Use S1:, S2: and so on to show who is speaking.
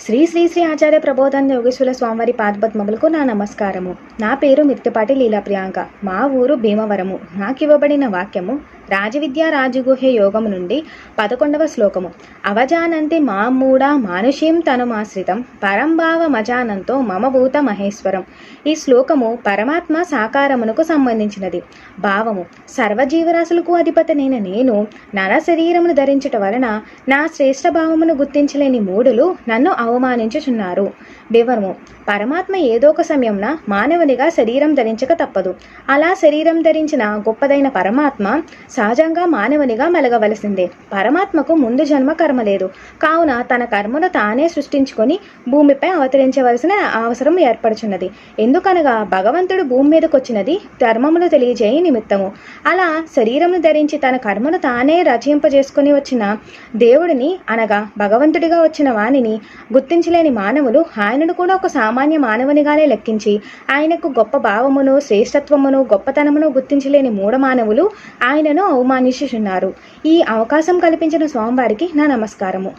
S1: శ్రీ శ్రీ శ్రీ ఆచార్య ప్రబోధన్ యోగేశ్వర స్వామివారి పాదపద్మములకు నా నమస్కారము. నా పేరు మిత్తిపాటి లీలా ప్రియాంక. మా ఊరు భీమవరము. నాకు ఇవ్వబడిన వాక్యము రాజవిద్య రాజగుహ్య యోగము నుండి పదకొండవ శ్లోకము. అవజానంతి మామూఢ మానుషీం తనుమాశ్రితం. పరంభావ మజానంతో మమ భూత మహేశ్వరం. ఈ శ్లోకము పరమాత్మ సాకారమునకు సంబంధించినది. భావము సర్వజీవరాశులకు అధిపతనైన నేను నర శరీరమును ధరించుట వలన నా శ్రేష్ఠ భావమును గుర్తించలేని మూడులు నన్ను అవమానించుచున్నారు. వివరము పరమాత్మ ఏదో ఒక సమయంన మానవునిగా శరీరం ధరించక తప్పదు. అలా శరీరం ధరించిన గొప్పదైన పరమాత్మ సహజంగా మానవునిగా మెలగవలసిందే. పరమాత్మకు ముందు జన్మ కర్మ లేదు. కావున తన కర్మను తానే సృష్టించుకొని భూమిపై అవతరించవలసిన అవసరం ఏర్పడుచున్నది. ఎందుకనగా భగవంతుడు భూమి మీదకు వచ్చినది ధర్మమును తెలియజేయ నిమిత్తము. అలా శరీరమును ధరించి తన కర్మను తానే రచయింపజేసుకుని వచ్చిన దేవుడిని అనగా భగవంతుడిగా వచ్చిన వాణిని గుర్తించలేని మానవులు ఆయనను కూడా ఒక సామాన్య మానవునిగానే లెక్కించి ఆయనకు గొప్ప భావమును శ్రేష్టత్వమును గొప్పతనమును గుర్తించలేని మూఢ మానవులు ఆయనను అవమానించుచున్నారు. ఈ అవకాశం కల్పించిన స్వామివారికి నా నమస్కారము.